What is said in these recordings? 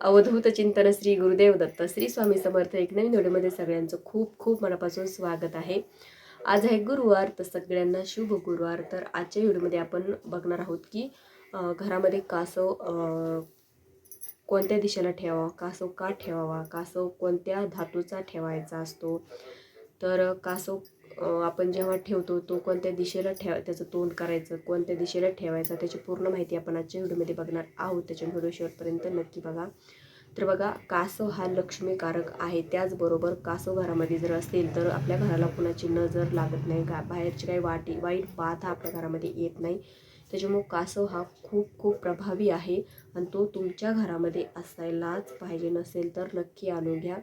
अवधूत चिंतन श्री गुरुदेव दत्त श्री स्वामी समर्थ एक नवीन व्हिडिओमध्ये सगळ्यांचं खूप खूप मनापासून स्वागत आहे. आज आहे गुरुवार तर सगळ्यांना शुभ गुरुवार. तर आजच्या व्हिडिओमध्ये आपण बघणार आहोत की घरामध्ये कासव कोणत्या दिशेला ठेवावा कासव का ठेवावा कासव कोणत्या धातूचा ठेवायचा असतो? तर कासव आपण जेव्हा ठेवतो तो कोणत्या दिशेला ठेवा त्याचं तोंड करायचं कोणत्या दिशेला ठेवायचं त्याची पूर्ण माहिती आपण आजच्या व्हिडिओमध्ये बघणार आहोत. त्याच्या व्हिडिओ शेवटपर्यंत नक्की बघा. तर बघा कासव हा लक्ष्मीकारक आहे. त्याचबरोबर कासव घरामध्ये जर असेल तर आपल्या घराला कुणाची नजर लागत नाही. गा बाहेरची काही वाटी वाईट बात हा आपल्या घरामध्ये येत नाही. त्याच्यामुळं कासव हा खूप खूप प्रभावी आहे. आणि तो तुमच्या घरामध्ये असायलाच पाहिजे नसेल तर नक्की आणून घ्या.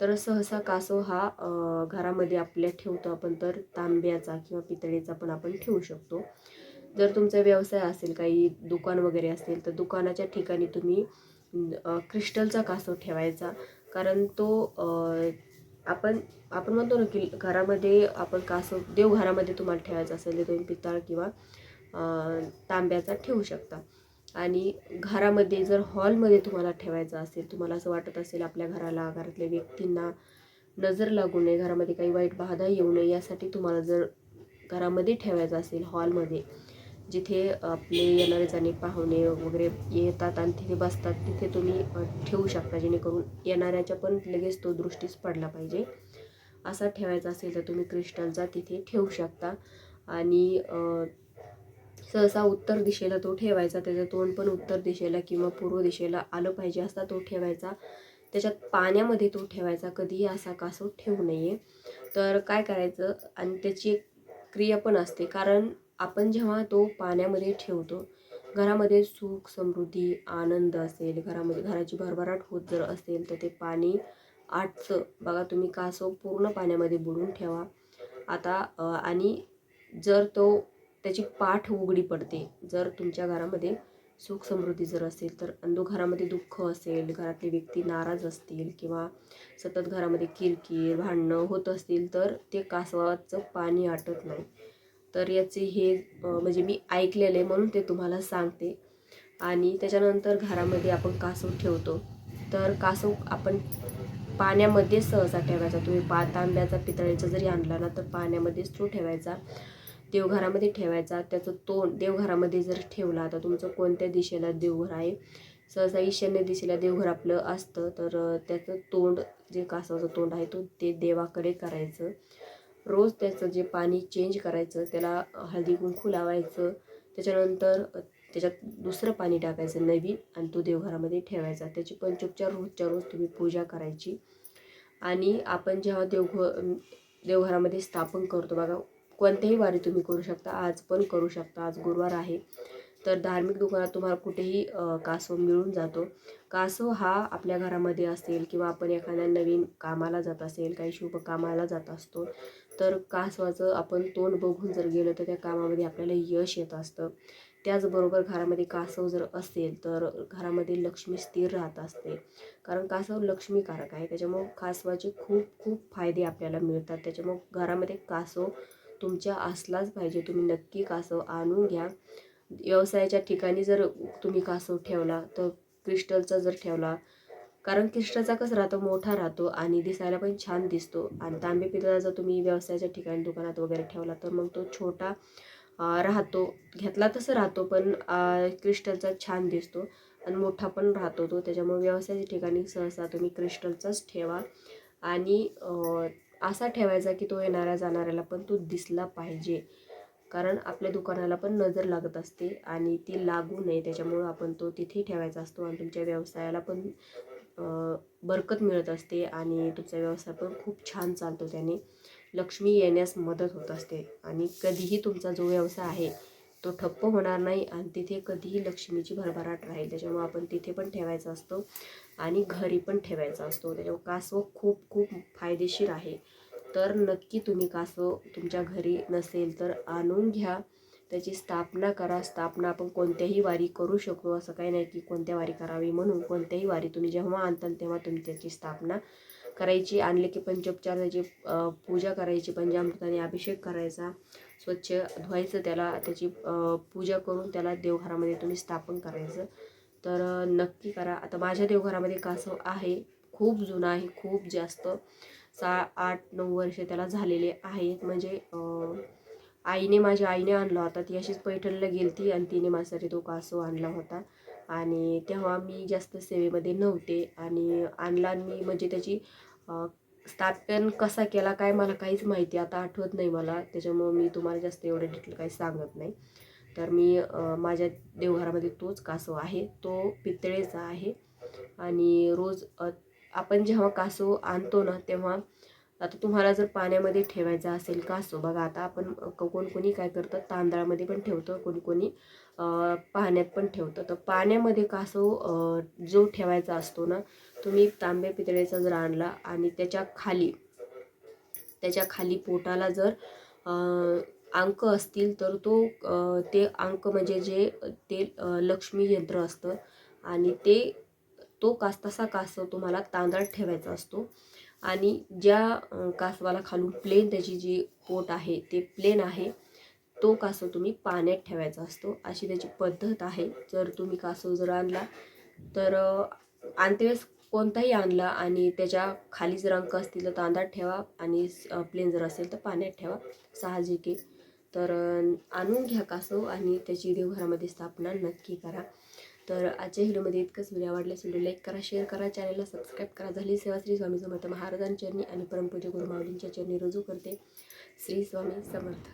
तर सहसा कासव हा घरामध्ये आपल्या ठेवतो आपण तर तांब्याचा किंवा पितळेचा पण आपण ठेवू शकतो. जर तुमचा व्यवसाय असेल काही दुकान वगैरे असेल तर दुकानाच्या ठिकाणी तुम्ही क्रिस्टलचा कासव ठेवायचा. कारण तो आपण आपण म्हणतो ना की घरामध्ये आपण कासव देवघरामध्ये तुम्हाला ठेवायचा असेल तर तुम्ही पितळ किंवा तांब्याचा ठेवू शकता. आणि घरामध्ये जर हॉलमध्ये तुम्हाला ठेवायचं असेल तुम्हाला असं वाटत असेल आपल्या घराला घरातल्या व्यक्तींना नजर लागू नये घरामध्ये काही वाईट बाधा येऊ नये यासाठी तुम्हाला जर घरामध्ये ठेवायचं असेल हॉलमध्ये जिथे आपले येणारे जाणे पाहुणे वगैरे येतात आणि तिथे बसतात तिथे तुम्ही ठेवू शकता जेणेकरून येणाऱ्याच्या पण लगेच तो दृष्टीस पडला पाहिजे. असा ठेवायचा असेल तर तुम्ही क्रिस्टलचा तिथे ठेवू शकता. आणि सहसा उत्तर दिशेला तो ठेवायचा त्याचं तोंड पण उत्तर दिशेला किंवा पूर्व दिशेला आलं पाहिजे असा तो ठेवायचा. त्याच्यात पाण्यामध्ये तो ठेवायचा कधीही असा कासव ठेवू नये. तर काय करायचं? आणि त्याची एक क्रिया पण असते. कारण आपण जेव्हा तो पाण्यामध्ये ठेवतो घरामध्ये सुख समृद्धी आनंद असेल घरामध्ये घराची भरभराट होत जर असेल तर ते पाणी आटचं. बघा तुम्ही कासव पूर्ण पाण्यामध्ये बुडून ठेवा. आता आणि जर तो त्याची पाठ उघडी पडते. जर तुमच्या घरामध्ये सुख समृद्धी जर असेल तर अंधो घरामध्ये दुःख असेल घरातले व्यक्ती नाराज असतील किंवा सतत घरामध्ये किरकिर भांडणं होत असतील तर ते कासवाचं पाणी आटत नाही. तर याचे हे म्हणजे मी ऐकलेलं आहे म्हणून ते तुम्हाला सांगते. आणि त्याच्यानंतर घरामध्ये आपण कासव ठेवतो. तर कासव आपण पाण्यामध्ये सहसा ठेवायचा. तुम्ही पा तांब्याचा पितळेचा जरी आणला ना तर पाण्यामध्येच तो ठेवायचा. देवघरामध्ये ठेवायचा. त्याचं तोंड देवघरामध्ये जर ठेवला तर तुमचं कोणत्या दिशेला देवघर आहे? सहसा ईशान्य दिशेला देवघर आपलं असतं तर त्याचं तोंड जे कासवाचं तोंड आहे तो ते देवाकडे करायचं. रोज त्याचं जे पाणी चेंज करायचं त्याला हळदी कुंकू लावायचं. त्याच्यानंतर त्याच्यात दुसरं पाणी टाकायचं नवीन आणि तो देवघरामध्ये ठेवायचा. त्याची पंचोपचार रोजच्या रोज तुम्ही पूजा करायची. आणि आपण जेव्हा देवघ देवघरामध्ये स्थापन करतो बघा कोणत्याही वारी तुम्ही करू शकता. आज पण करू शकता. आज गुरुवार आहे. तर धार्मिक दुकानात तुम्हाला कुठेही कासव मिळून जातो. कासव हा आपल्या घरामध्ये असेल किंवा आपण एखाद्या नवीन कामाला जात असेल काही शुभ कामाला जात असतो तर कासवाचं आपण तोंड बघून जर गेलो तर त्या कामामध्ये आपल्याला यश येत असतं. त्याचबरोबर घरामध्ये कासव जर असेल तर घरामध्ये लक्ष्मी स्थिर राहत असते. कारण कासव लक्ष्मीकारक आहे. त्याच्यामुळं कासवाचे खूप खूप फायदे आपल्याला मिळतात. त्याच्यामुळं घरामध्ये कासव तुमच्या असलाच पाहिजे. तुम्ही नक्की कासव आणून घ्या. व्यवसायाच्या ठिकाणी जर तुम्ही कासव ठेवला तर क्रिस्टलचा जर ठेवला कारण क्रिस्टलचा कसं राहतो मोठा राहतो आणि दिसायला पण छान दिसतो. आणि तांबे पितळा जर तुम्ही व्यवसायाच्या ठिकाणी दुकानात वगैरे ठेवला तर मग तो छोटा राहतो. घेतला तसं राहतो पण क्रिस्टलचा छान दिसतो आणि मोठा पण राहतो तो. त्याच्यामुळे व्यवसायाच्या ठिकाणी सहसा तुम्ही क्रिस्टलचाच ठेवा. आणि असा ठेवायचा की तो येणाऱ्या जाणाऱ्याला पण तो दिसला पाहिजे. कारण आपल्या दुकानाला पण नजर लागत असते आणि ती लागू नये. त्याच्यामुळं आपण तो तिथे ठेवायचा असतो आणि तुमच्या व्यवसायाला पण बरकत मिळत असते आणि तुमचा व्यवसाय पण खूप छान चालतो त्याने. लक्ष्मी येण्यास मदत होत असते आणि कधीही तुमचा जो व्यवसाय आहे तो ठप्प होणार नाही आणि तिथे कधीही लक्ष्मीची भरभराट राहील. त्याच्यामुळे आपण तिथे पण ठेवायचा असतो आणि घरी पण ठेवायचा असतो. त्याच्यामुळे कासव खूप खूप फायदेशीर आहे. तर नक्की तुम्ही कासव तुमच्या घरी नसेल तर आणून घ्या. त्याची स्थापना करा. स्थापना आपण कोणत्याही वारी करू शकतो. असं काही नाही की कोणत्या वारी करावी म्हणून. कोणत्याही वारी तुम्ही जेव्हा आणताल तेव्हा तुम्ही त्याची स्थापना करायची. आणले की पंचोपचार त्याची पूजा करायची. पंचामृताने अभिषेक करायचा. स्वच्छ धुवायचं त्याला. त्याची पूजा करून त्याला देवघरामध्ये तुम्ही स्थापन करायचं. तर नक्की करा. आता माझ्या देवघरामध्ये कासव आहे? खूप जुनं आहे. खूप जास्त. सा आठ नऊ वर्ष त्याला झालेले आहेत. म्हणजे आईने माझ्या आईने आणला होता. ती अशीच पैठणला गेलती आणि तिने माझ्यासाठी तो कासव आणला होता. आणि तेव्हा मी जास्त सेवेमध्ये नव्हते आणि आणला आणि मी म्हणजे त्याची स्थापन कसा केला काय मला काहीच माहिती आता आठवत नाही मला. त्याच्यामुळं मी तुम्हाला जास्त एवढं डिटेल काही सांगत नाही. तर मी माझ्या देवघरामध्ये तोच कासव आहे. तो पितळेचा आहे. आणि रोज आपण जेव्हा कासव आणतो ना तेव्हा आता तुम्हाला जर पाण्यामध्ये ठेवायचा असेल कासो बघा आता आपण कोणकोणी कोण कोणी काय करतं तांदळामध्ये पण ठेवतं कोणी कोणी पाण्यात पण ठेवतं. तर पाण्यामध्ये कासो जो ठेवायचा असतो ना तुम्ही तांब्या पितळेचा जर आणला आणि त्याच्याखाली त्याच्याखाली पोटाला जर अंक असतील तर तो ते अंक म्हणजे जे ते लक्ष्मी यंत्र असतं आणि ते तो कास तसा कासव तुम्हाला तांदळात ठेवायचा असतो. आणि ज्या कासवाला खालून प्लेन त्याची जी पोट आहे ते प्लेन आहे तो कासव तुम्ही पाण्यात ठेवायचा असतो. अशी त्याची पद्धत आहे. जर तुम्ही कासव जर आणला तर आणतेवेळेस कोणताही आणला आणि त्याच्याखाली जर अंक असतील तर तांदळात ठेवा आणि प्लेन जर असेल तर पाण्यात ठेवा. साहजिक. आहे तर आणून घ्या कासव आणि त्याची देवघरामध्ये स्थापना नक्की करा. तर आजच्या व्हिडिओमध्ये इतकंच. व्हिडिओ आवडल्यास व्हिडिओ लाईक करा शेअर करा चॅनलला सबस्क्राईब करा. झाली सेवा श्री स्वामी समर्थ महाराजांचरणी आणि परमपूज्य गुरुमावलींच्या चरणी रुजू करते. श्री स्वामी समर्थ.